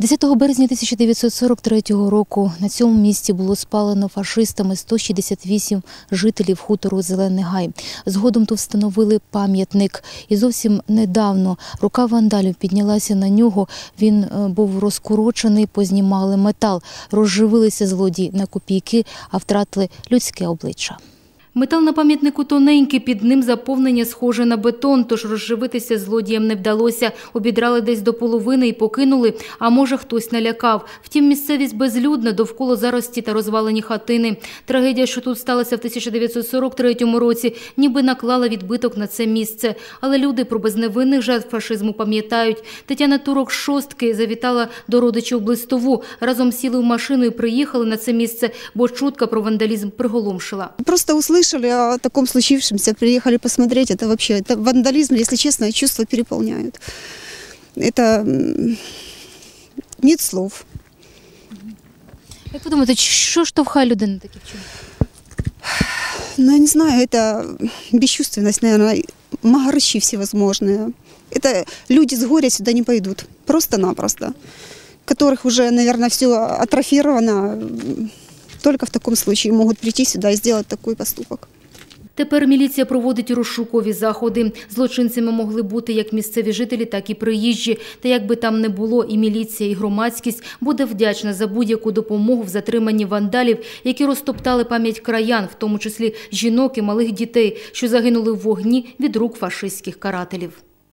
10 березня 1943 року на цьому місці було спалено фашистами 168 жителів хутору Зелений Гай. Згодом тут встановили пам'ятник. І зовсім недавно рука вандалів піднялася на нього. Він е, був розкурочений, познімали метал, розживилися злодії на копійки, а втратили людське обличчя. Метал на пам'ятнику тоненький, під ним заповнення схоже на бетон, тож розживитися злодіям не вдалося. Обідрали десь до половини і покинули, а може хтось налякав. Втім, місцевість безлюдна, довкола зарості та розвалені хатини. Трагедія, що тут сталася в 1943 році, ніби наклала відбиток на це місце. Але люди про безневинних жертв фашизму пам'ятають. Тетяна Турок шостки завітала до родичів Блистову. Разом сіли в машину і приїхали на це місце, бо чутка про вандалізм приголомшила. Просто услышали о таком случившемся, приехали посмотреть. Это вообще, это вандализм, если честно, чувства переполняют. Это м, нет слов. Як ви думаєте, що штовхає людину на такі вчинки? Ну, я не знаю, это бесчувственность, наверное, магарщи всевозможные. Это люди с горя сюда не пойдут, просто-напросто. Которых уже, наверное, все атрофировано. Только в таком случае могут прийти сюда и сделать такой поступок. Тепер міліція проводить розшукові заходи. Злочинцями могли бути як місцеві жителі, так і приїжджі. Та як би там не було, і міліція, і громадськість буде вдячна за будь-яку допомогу в затриманні вандалів, які розтоптали пам'ять краян, в тому числі жінок і малих дітей, що загинули в вогні від рук фашистських карателів.